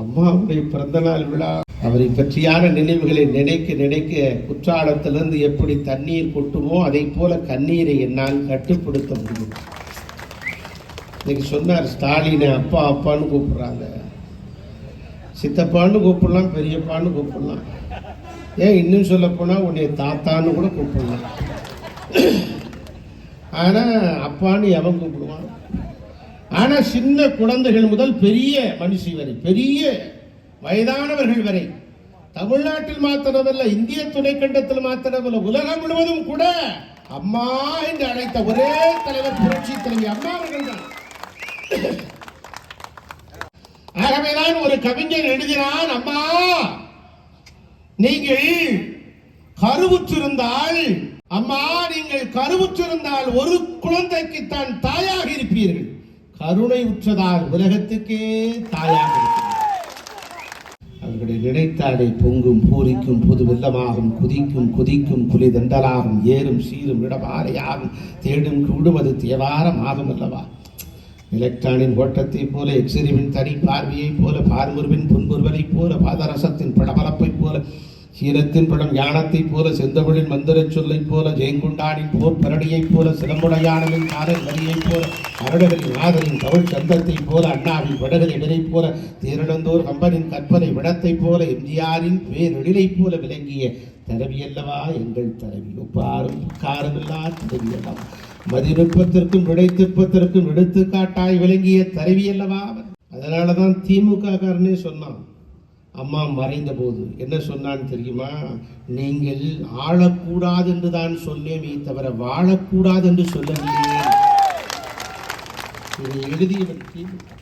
அம்மாவுடைய பிறந்தநாள் விழா. அவரை பற்றியான நினைவுகளை நினைக்க நினைக்க குற்றாலத்திலிருந்து எப்படி தண்ணீர் கொட்டுமோ அதை போல கண்ணீரை என்னால் கட்டுப்படுத்த முடியும். இன்னைக்கு சொன்னார் ஸ்டாலினை அப்பா அப்பான்னு கூப்பிடுறாங்க. சித்தப்பான்னு கூப்பிடலாம் பெரியப்பான்னு கூப்பிடலாம். ஏன் இன்னும் சொல்ல போனா உன்னை தாத்தான்னு கூட கூப்பிடலாம். ஆனால் அப்பான்னு எவன் கூப்பிடுவான்? ஆனா சின்ன குழந்தைகள் முதல் பெரிய மனுஷி வரை பெரிய வயதானவர்கள் வரை தமிழ்நாட்டில் மாத்திரமல்ல இந்திய துணைக்கண்டத்தில் மாத்திரமல்ல உலகம் முழுவதும் கூட அம்மா என்று அழைத்த ஒரே தலைவர் புரட்சி தலைவி அம்மா அவர்கள் தான். ஆகவேதான் ஒரு கவிஞர் எழுதினான் அம்மா நீங்கள் கருவுற்றிருந்தால் அம்மா நீங்கள் கருவுற்றிருந்தால் ஒரு குழந்தைக்கு தான் தாயாக இருப்பீர்கள். கருணை உற்றதார் உலகத்துக்கே தாயாக அவர்களை நினைத்தாலே பொங்கும் பூரிக்கும் புது வெள்ளமாகும் குதிக்கும் குதிக்கும் குலி தண்டலாகும் ஏறும் சீரும் இடபாறையாகும் தேடும் கூடுவது தேவார ஆகும் அல்லவா? எலக்ட்ரானின் ஓட்டத்தைப் போல எக்ஸெரிவின் தனி பார்வையைப் போல பார்முருவின் புன்முறுவலைப் போல பாதரசத்தின் படபரப்பைப் போல சீரத்தின் படம் ஞானத்தைப் போல செந்தமிழின் மந்திரச் சொல்லைப் போல ஜெயங்குண்டானின் போர் பரடியைப் போல சிலம்புடையானவின் காதல் வரியைப் போல அருடவரின் நாதனின் தமிழ் சந்தத்தைப் போல அண்ணாவின் வடகர் எதிரைப் போல தீரணந்தோர் கம்பனின் கற்பனை விடத்தைப் போல எம்ஜிஆரின் பேரெழிலைப் போல விளங்கிய தரவியல்லவா? எங்கள் தரவி ஒப்பாரும் காரமில்லா தரவியல்லவா? மதிநுட்பத்திற்கும் விடைத்திற்பத்திற்கும் எடுத்துக்காட்டாய் விளங்கிய தரவியல்லவா? அதனால தான் திமுக காரனே சொன்னான் அம்மா மறைந்த போது என்ன சொன்னான்னு தெரியுமா? நீங்கள் ஆளக்கூடாது என்று தான் சொன்னேமே தவிர வாழக்கூடாது என்று சொல்லவில்லையே. இதை எழுதியவர் திமுக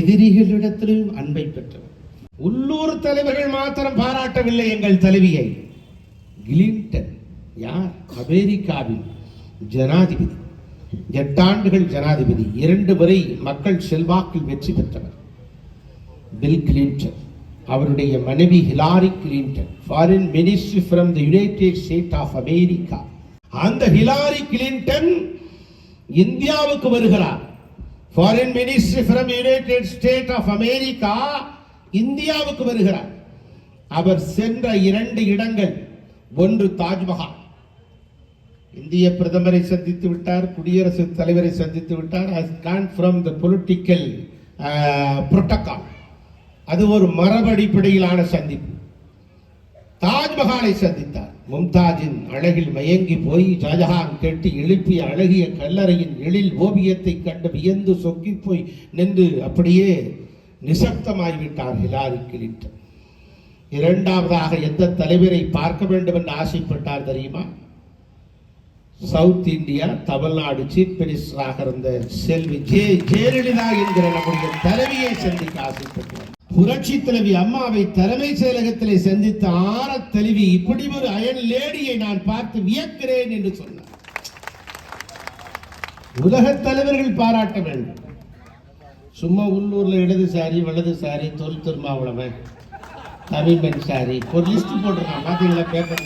எதிரிகளிடத்திலும் அன்பை பெற்றவர் உள்ளூர் தலைவர்கள் மாத்திரம் பாராட்டவில்லை எங்கள் தலைவியை. கிளின்டன் யார்? அமெரிக்காவின் ஜனாதிபதி. எட்டாண்டுகள் ஜனாதிபதி. இரண்டு முறை மக்கள் செல்வாக்கில் வெற்றி பெற்றவர். பில் கிளின்டன் அவருடைய மனைவி Hillary Clinton foreign ministry from the United State of America அந்த ஹிலாரி கிளின்டன் இந்தியாவுக்கு வருகிறார். Foreign ministry from United State of America இந்தியாவுக்கு வருகிறார். அவர் சென்ற இரண்டு இடங்கள் ஒன்று தாஜ்மஹால். இந்திய பிரதமரை சந்தித்து விட்டார் குடியரசுத் தலைவரை சந்தித்து விட்டார். கான் ஃப்ரம் த பொலிட்டிக்கல் புரோட்டோகால் அது ஒரு மரபு அடிப்படையிலான சந்திப்பு. தாஜ்மஹாலை சந்தித்தார். மும்தாஜின் அழகில் மயங்கி போய் ஷாஜஹான் கெட்டி எழுப்பிய அழகிய கல்லறையின் எழில் ஓவியத்தை கண்டு வியந்து சொக்கி போய் நின்று அப்படியே நிசப்தமாகிவிட்டார் ஹிலாரி கிளின்டன் இரண்டாவதாக எந்த தலைவரை பார்க்க வேண்டும் என்று ஆசைப்பட்டார் தெரியுமா? சவுத் இந்தியா தமிழ்நாடு சீஃப் மினிஸ்டராக இருந்த செல்வி ஜே ஜெயலலிதா என்கிற நம்முடைய தலைவியை சந்திக்க ஆசைப்பட்டார் புரட்சி தலைவி அம்மாவை தலைமை செயலகத்திலே சந்தித்த ஆற தலைவி இப்படி ஒரு அயன் லேடியை நான் பார்த்து வியக்கிறேன் என்று சொன்னார். உலக தலைவர்கள் பாராட்ட வேண்டும். சும்மா உள்ளூர்ல இடதுசாரி வலதுசாரி தொல் திருமாவளவன் தமிழ்மன் சாரி ஒரு லிஸ்ட் போட்டிருக்கான் பாத்தீங்களா பேப்பர்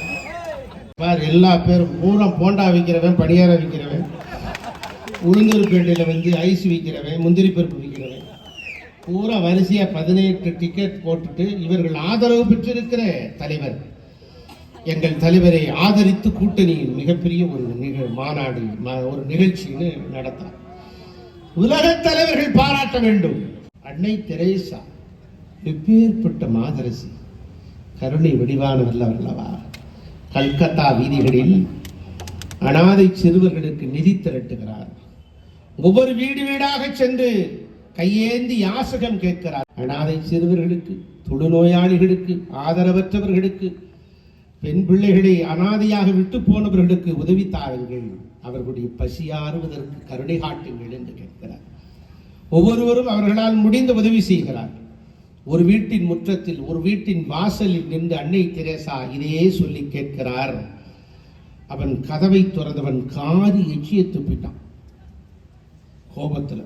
பார் எல்லா பேரும் பூரம் போண்டா விற்கிறவன் பணியார விற்கிறவன் உளுந்தூர்பேட்டையில் வந்து ஐஸ் விற்கிறவன் முந்திரி பருப்பு பூரா வரிசையா பதினெட்டு டிக்கெட் போட்டுட்டு இவர்கள் ஆதரவு பெற்றிருக்கிற தலைவர். எங்கள் தலைவரை ஆதரித்து கூட்டணியின் மிகப்பெரிய ஒரு நிகழ் மாநாடு ஒரு நிகழ்ச்சின்னு நடத்தார். உலக தலைவர்கள் பாராட்ட வேண்டும். அன்னை தெரேசா எப்பேற்பட்ட மாதரசி. கருணை வடிவான அல்லவா கல்கத்தா வீதிகளில் அனாதை சிறுவர்களுக்கு நிதி திரட்டுகிறார். ஒவ்வொரு வீடு வீடாக சென்று கையேந்தி யாசகம் கேட்கிறார். அனாதை சிறுவர்களுக்கு தொழுநோயாளிகளுக்கு ஆதரவற்றவர்களுக்கு பெண் பிள்ளைகளை அனாதையாக விட்டு போனவர்களுக்கு உதவி தாருங்கள். அவர்களுடைய பசி ஆறுவதற்கு கருணை காட்டுங்கள் என்று கேட்கிறார். ஒவ்வொருவரும் அவர்களால் முடிந்த உதவி செய்கிறார். ஒரு வீட்டின் முற்றத்தில் ஒரு வீட்டின் வாசலில் நின்று அன்னை தெரேசா இதையே சொல்லி கேட்கிறார். அவன் கதவை துறந்தவன் காரி எச்சியை துப்பிட்டான் கோபத்தில்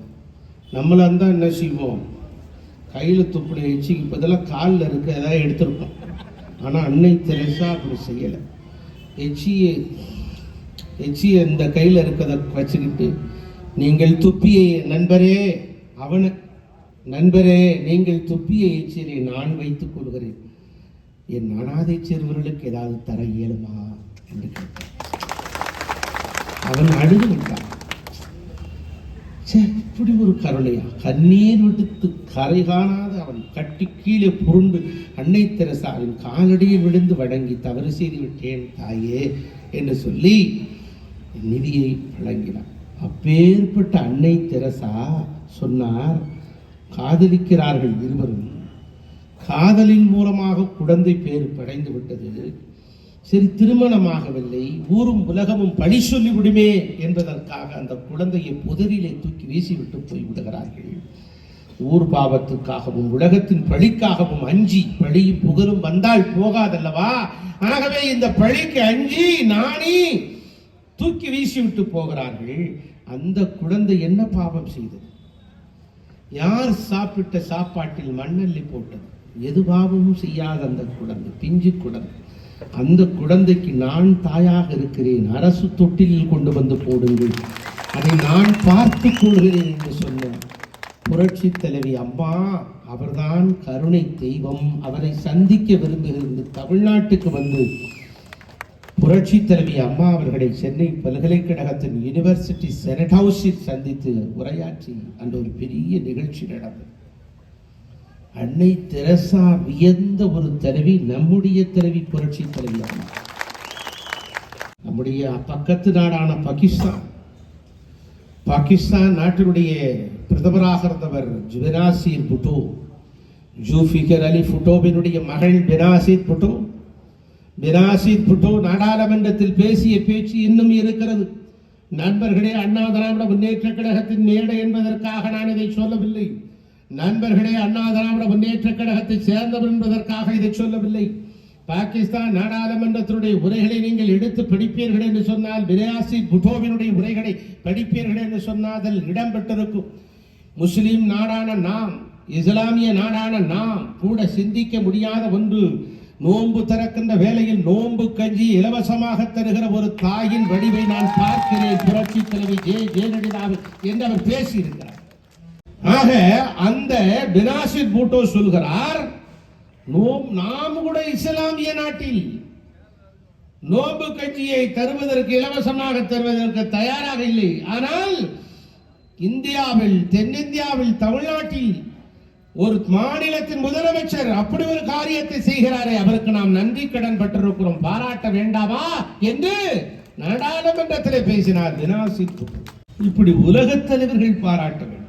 நம்மளாக இருந்தால் என்ன செய்வோம்? கையில் துப்புடைய எச்சிக்கு பதிலாக காலில் இருக்க ஏதாவது எடுத்திருப்போம். ஆனால் அன்னை தெரசா அப்படி செய்யலை. எச்சியை எச்சியை இந்த கையில் இருக்கிறத வச்சுக்கிட்டு நீங்கள் துப்பிய நண்பரே அவனை நண்பரே நீங்கள் துப்பிய எச்சிலை நான் வைத்துக் கொள்கிறேன். என் அனாதை சிறுவர்களுக்கு ஏதாவது தர இயலுமா? என்று கேட்டான் அவன் அழுது விட்டான். ச்சே, இப்படி ஒரு கருணையா? கண்ணீர் விடுத்து கரை காணாத அவன் கட்டி கீழே புருண்டு அன்னை தெரசாவின் காலடியில் விழுந்து வணங்கி தவறு செய்து விட்டேன் தாயே என்று சொல்லி நிதியை வழங்கினான். அப்பேற்பட்ட அன்னை தெரசா சொன்னார் காதலிக்கிறார்கள் இருவரும். காதலின் மூலமாக குழந்தை பேர் படைந்து விட்டது. சரி திருமணமாகவில்லை ஊரும் உலகமும் பழி சொல்லிவிடுமே என்பதற்காக அந்த குழந்தையை புதரிலே தூக்கி வீசிவிட்டு போய் விடுகிறார்கள். ஊர் பாவத்துக்காகவும் உலகத்தின் பழிக்காகவும் அஞ்சி பழியும் புகழும் வந்தால் போகாதல்லவா? ஆகவே இந்த பழிக்கு அஞ்சி நாணி தூக்கி வீசிவிட்டு போகிறார்கள். அந்த குழந்தை என்ன பாவம் செய்தது? யார் சாப்பிட்ட சாப்பாட்டில் மண்ணள்ளி போட்டது? எது பாவமும் செய்யாத அந்த குழந்தை பிஞ்சு குழந்தை. அந்த குழந்தைக்கு நான் தாயாக இருக்கிறேன். அரசு தொட்டிலில் கொண்டு வந்து போடுங்கள். அதை நான் பார்த்து கொள்கிறேன் என்று சொன்ன புரட்சி தலைவி அம்மா அவர்தான் கருணை தெய்வம். அவரை சந்திக்க விரும்புகிறது தமிழ்நாட்டுக்கு வந்து புரட்சி தலைவி அம்மா அவர்களை சென்னை பல்கலைக்கழகத்தின் யுனிவர்சிட்டி செனட் ஹவுஸில் சந்தித்து உரையாற்றி அந்த ஒரு பெரிய நிகழ்ச்சி நடந்தது. அன்னை தெரசா வியந்த ஒரு தலைவி நம்முடைய தலைவி புரட்சி தலைவி நம்முடைய பக்கத்து நாடான பாகிஸ்தான். பாகிஸ்தான் நாட்டினுடைய பிரதமராக இருந்தவர் பெனாசீர் புட்டோ ஜூஃபிகர் அலி புட்டோவினுடைய மகள் பெனாசீர் புட்டோ. பெனாசித் புட்டோ நாடாளுமன்றத்தில் பேசிய பேச்சு இன்னும் இருக்கிறது. நண்பர்களே அண்ணா திராவிட முன்னேற்ற கழகத்தின் மேடை என்பதற்காக நான் இதை சொல்லவில்லை. நண்பர்களே அண்ணா திராவிட முன்னேற்ற கழகத்தை சேர்ந்தவர் என்பதற்காக இதை சொல்லவில்லை. பாகிஸ்தான் நாடாளுமன்றத்தினுடைய உரைகளை நீங்கள் எடுத்து படிப்பீர்கள் என்று சொன்னால் பிரியாசி புட்டோவினுடைய உரைகளை படிப்பீர்கள் என்று சொன்னால் அதில் இடம்பெற்றிருக்கும். முஸ்லீம் நாடான நாம் இஸ்லாமிய நாடான நாம் கூட சிந்திக்க முடியாத ஒன்று நோன்பு திறக்கின்ற வேளையில் நோன்பு கஞ்சி இலவசமாக தருகிற ஒரு தாயின் வடிவை நான் பார்க்கிறேன். புரட்சி தலைவி ஜே. ஜெயலலிதாவில் என்று அவர் பேசியிருக்கிறார். ஆக அந்த பினாசிர் பூட்டோ சொல்கிறார் நோம் நாம் கூட இஸ்லாமிய நாட்டில் நோம்பு கட்சியை தருவதற்கு இலவசமாக தருவதற்கு தயாராக இல்லை. ஆனால் இந்தியாவில் தென்னிந்தியாவில் தமிழ்நாட்டில் ஒரு மாநிலத்தின் முதலமைச்சர் அப்படி ஒரு காரியத்தை செய்கிறாரே அவருக்கு நாம் நன்றி கடன் பட்டிருக்கிறோம் பாராட்ட வேண்டாமா என்று நாடாளுமன்றத்தில் பேசினார் தினாசி இப்படி உலகத் தலைவர்கள் பாராட்ட வேண்டும்